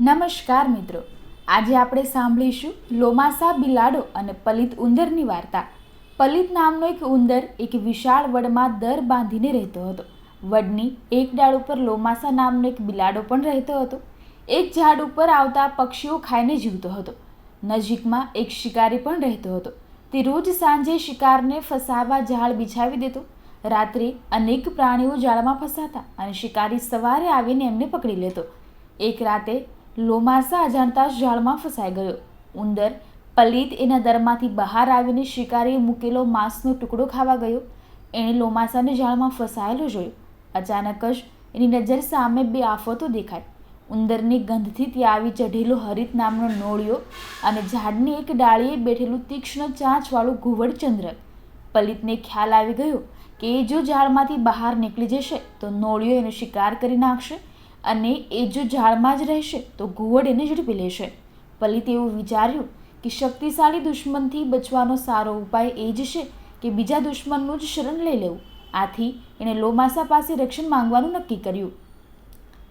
નમસ્કાર મિત્રો. આજે આપણે સાંભળીશું લોમાસા બિલાડો અને પલિત ઉંદરની વાર્તા. પલિત નામનો એક ઉંદર એક વિશાળ વડમાં દર બાંધીને રહેતો હતો. વડની એક ડાળ ઉપર લોમાસા નામનો એક બિલાડો પણ રહેતો હતો. એક ઝાડ ઉપર આવતા પક્ષીઓ ખાઈને જીવતો હતો. નજીકમાં એક શિકારી પણ રહેતો હતો. તે રોજ સાંજે શિકારને ફસાવવા ઝાડ બિછાવી દેતો. રાત્રે અનેક પ્રાણીઓ જાળમાં ફસાતા અને શિકારી સવારે આવીને એમને પકડી લેતો. એક રાતે લોમાસા અજાણતા જાળમાં ફસાઈ ગયો. ઉંદર પલિત એના દરમાંથી બહાર આવીને શિકારીએ મૂકેલો માંસનો ટુકડો ખાવા ગયો. એણે લોમાસાને ઝાડમાં ફસાયેલો જોયો. અચાનક જ એની નજર સામે બે આફતો દેખાય ઉંદરની ગંધથી ત્યાં આવી ચઢેલો હરિત નામનો નોળિયો અને ઝાડની એક ડાળીએ બેઠેલું તીક્ષ્ણ ચાંચવાળું ઘુવડચંદ્રક પલિતને ખ્યાલ આવી ગયો કે એ જો ઝાડમાંથી બહાર નીકળી જશે તો નોળિયો એનો શિકાર કરી નાખશે અને એ જો ઝાડમાં જ રહેશે, તો ઘુવડ એને ઝડપી લેશે. પલિતે એવું વિચાર્યું કે શક્તિશાળી દુશ્મનથી બચવાનો સારો ઉપાય એ જ છે કે બીજા દુશ્મનનું જ શરણ લઈ લેવું. આથી એણે લોમાસા પાસે રક્ષણ માંગવાનું નક્કી કર્યું.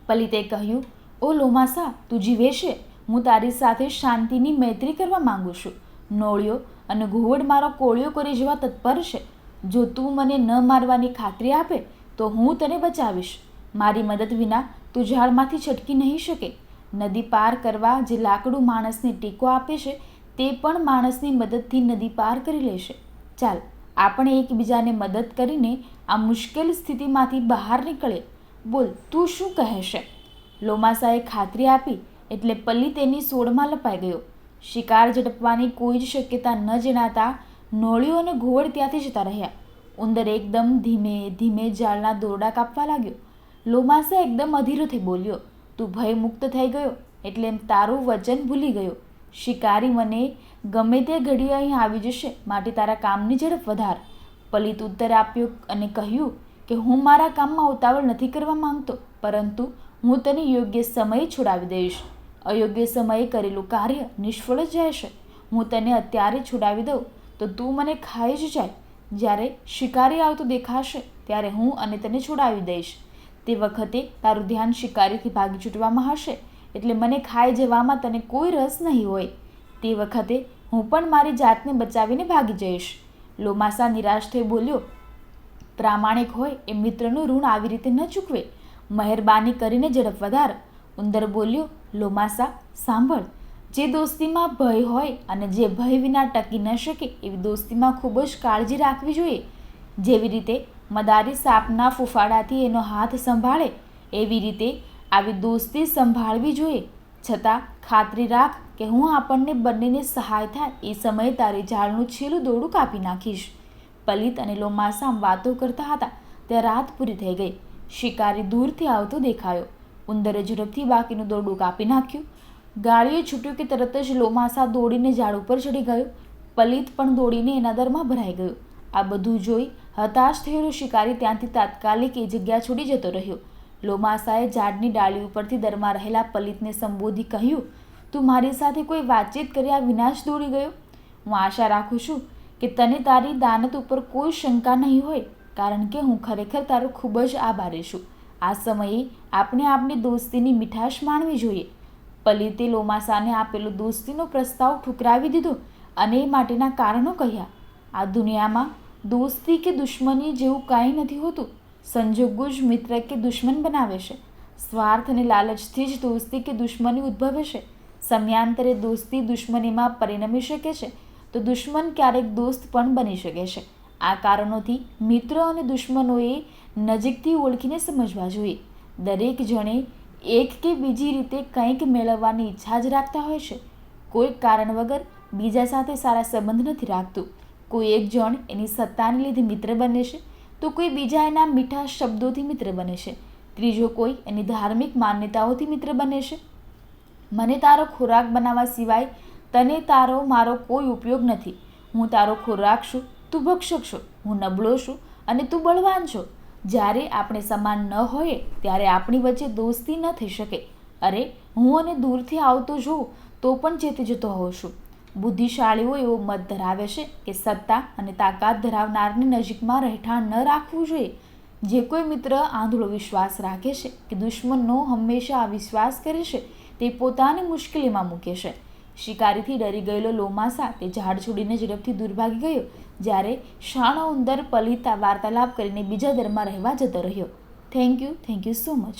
પલિતે કહ્યું, ઓ લોમાસા, તું જીવે છે. હું તારી સાથે શાંતિની મૈત્રી કરવા માંગુ છું. નોળિયો અને ઘુવડ મારો કોળિયો કરી જવા તત્પર છે. જો તું મને ન મારવાની ખાતરી આપે, તો હું તને બચાવીશ. મારી મદદ વિના તું ઝાડમાંથી છટકી નહીં શકે. નદી પાર કરવા જે લાકડું માણસને ટેકો આપે છે, તે પણ માણસની મદદથી નદી પાર કરી લેશે. ચાલ, આપણે એકબીજાને મદદ કરીને આ મુશ્કેલ સ્થિતિમાંથી બહાર નીકળે બોલ, તું શું કહેશે? લોમાસાએ ખાતરી આપી, એટલે પલ્લી તેની સોળમાં લપાઈ ગયો. શિકાર ઝડપવાની કોઈ જ શક્યતા ન જણાતા નોળિયો અને ઘોવડ ત્યાંથી જતા રહ્યા. ઉંદર એકદમ ધીમે ધીમે ઝાડના દોરડા કાપવા લાગ્યો. લોમાસા એકદમ અધીરોથી બોલ્યો, તું ભયમુક્ત થઈ ગયો એટલે એમ તારું વચન ભૂલી ગયો. શિકારી મને ગમે તે ઘડીએ અહીં આવી જશે, માટે તારા કામની ઝડપ વધાર. પલિત ઉત્તર આપ્યો અને કહ્યું કે, હું મારા કામમાં ઉતાવળ નથી કરવા માંગતો, પરંતુ હું તને યોગ્ય સમયે છોડાવી દઈશ. અયોગ્ય સમયે કરેલું કાર્ય નિષ્ફળ જ જશે હું તને અત્યારે છોડાવી દઉં, તો તું મને ખાઈ જ જાય. જ્યારે શિકારી આવતો દેખાશે, ત્યારે હું અને તને છોડાવી દઈશ. તે વખતે તારું ધ્યાન શિકારીથી ભાગી છૂટવામાં હશે. એટલે મને ખાઈ જવામાં તને કોઈ રસ નહીં હોય. તે વખતે હું પણ મારી જાતને બચાવીને ભાગી જઈશ. લોમાસા નિરાશ થઈ બોલ્યો, પ્રામાણિક હોય એ મિત્રનું ઋણ આવી રીતે ન ચૂકવે. મહેરબાની કરીને ઝડપ વધાર ઉંદર બોલ્યો, લોમાસા, સાંભળ. જે દોસ્તીમાં ભય હોય અને જે ભય વિના ટકી ન શકે એવી દોસ્તીમાં ખૂબ જ કાળજી રાખવી જોઈએ. જેવી રીતે મદારી સાપના ફૂફાડાથી એનો હાથ સંભાળે, એવી રીતે આવી દોસ્તી સંભાળવી જોઈએ. છતાં ખાતરી રાખ કે હું આપણને બંનેને સહાય થાય, એ સમયે તારી ઝાડનું છેલ્લું દોડું કાપી નાખીશ. પલિત અને લોમાસામ વાતો કરતા હતા, ત્યાં રાત પૂરી થઈ ગઈ. શિકારી દૂરથી આવતો દેખાયો. ઉંદરે ઝડપથી બાકીનું દોરડું કાપી નાખ્યું. ગાળીએ છૂટ્યું કે તરત જ લોમાસા દોડીને ઝાડ ઉપર ચડી ગયો. પલિત પણ દોડીને એના દરમાં ભરાઈ ગયો. આ બધું જોઈ હતાશ થયેલો શિકારી ત્યાંથી તાત્કાલિક એ જગ્યા છોડી જતો રહ્યો. લોમાસાએ ઝાડની ડાળી ઉપરથી દરમાં રહેલા પલિતને સંબોધી કહ્યું, તું મારી સાથે કોઈ વાતચીત કર્યા વિના જ દોડી ગયો? હું આશા રાખું છું કે તને તારી દાનત ઉપર કોઈ શંકા નહીં હોય, કારણ કે હું ખરેખર તારો ખૂબ જ આભારી છું. આ સમયે આપણે આપણી દોસ્તીની મીઠાશ માણવી જોઈએ. પલિતે લોમાસાને આપેલો દોસ્તીનો પ્રસ્તાવ ઠુકરાવી દીધો અને એ માટેના કારણો કહ્યા, આ દુનિયામાં દોસ્તી કે દુશ્મની જેવું કાંઈ નથી હોતું. સંજોગો જ મિત્ર કે દુશ્મન બનાવે છે. સ્વાર્થ અને લાલચથી જ દોસ્તી કે દુશ્મની ઉદ્ભવે છે. સમયાંતરે દોસ્તી દુશ્મનીમાં પરિણમી શકે છે. તો દુશ્મન ક્યારેક દોસ્ત પણ બની શકે છે. આ કારણોથી મિત્રો અને દુશ્મનોએ નજીકથી ઓળખીને સમજવા જોઈએ. દરેક જણે એક કે બીજી રીતે કંઈક મેળવવાની ઈચ્છા જ રાખતા હોય છે. કોઈ કારણ વગર બીજા સાથે સારા સંબંધ નથી રાખતું. કોઈ એક જણ એની સત્તાને લીધે મિત્ર બને છે, તો કોઈ બીજા એના મીઠા શબ્દોથી મિત્ર બને છે. ત્રીજો કોઈ એની ધાર્મિક માન્યતાઓથી મિત્ર બને છે. મને તારો ખોરાક બનાવવા સિવાય તને તારો મારો કોઈ ઉપયોગ નથી. હું તારો ખોરાક છું, તું ભક્ષક છો, હું નબળો છું અને તું બળવાન છો. જ્યારે આપણે સમાન ન હોઈએ, ત્યારે આપણી વચ્ચે દોસ્તી ન થઈ શકે. અરે, હું અને દૂરથી આવતો જોઉં, તો પણ ચેતી જતો હોઉં છું. બુદ્ધિશાળીઓ એવો મત ધરાવે છે કે સત્તા અને તાકાત ધરાવનારની નજીકમાં રહેઠાણ ન રાખવું જોઈએ. જે કોઈ મિત્ર આંધળો વિશ્વાસ રાખે છે કે દુશ્મનનો હંમેશા આ વિશ્વાસ કરે છે, તે પોતાને મુશ્કેલીમાં મૂકે છે. શિકારીથી ડરી ગયેલો લોમાસા તે ઝાડ છોડીને ઝડપથી દૂર ભાગી ગયો, જ્યારે શાણો ઉંદર પલિતા વાર્તાલાપ કરીને બીજા દરમાં રહેવા જતો રહ્યો. Thank you thank you so much